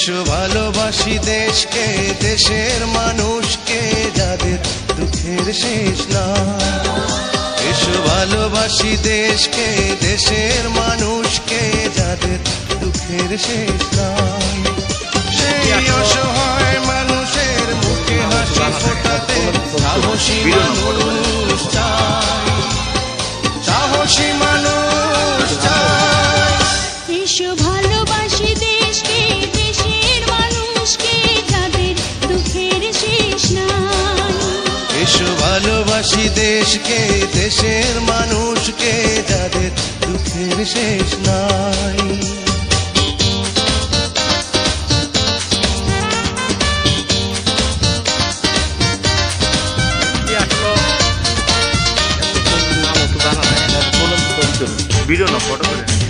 এসো ভালোবাসি দেশকে দেশের মানুষকে যাদের দুঃখের শেষ না। এসো ভালোবাসি দেশকে দেশের মানুষকে যাদের দুঃখের শেষ নাই সেই অসহায় মানুষের মুখে হাসি ফোটাতে সাহসী মানুষ ভালোবাসি দেশকে দেশের মানুষকে যাদের দুঃখের শেষ নাই। না ফটো করে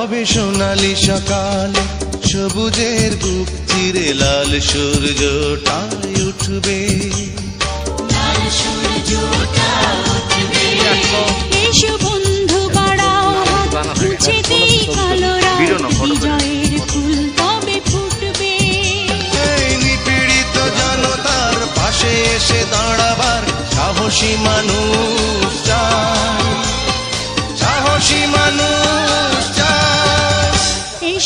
কবে সোনালি সকালে সবুজের বুক চিরে লাল সূর্যটাই উঠবে। এসো বন্ধু বাড়াও হাত মুছেতেই কালো। বিজয়ের ফুল তবে ফুটবে। এই নিপীড়িত জনতার পাশে এসে দাঁড়াবার সাহসী মানুষ চাই। সাহসী মানুষ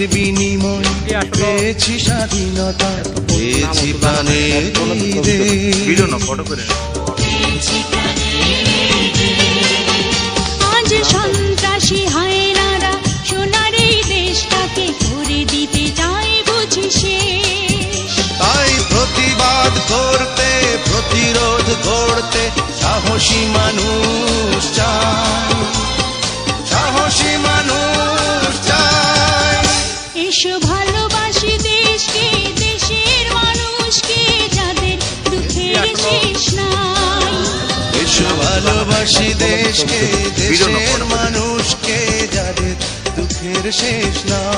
প্রাণের বিনিময় পেয়েছি স্বাধীনতা পেয়েছি প্রাণের ভিডিও না ফটো করে আজ সন্ত্রাসী হায়নারা সোনার এই দেশটাকে করে দিতে চায় বুঝি শেষ তাই প্রতিবাদ করতে প্রতিরোধ করতে সাহসী মানুষ। দেশকে দেশের মানুষকে যাদের দুঃখের শেষ না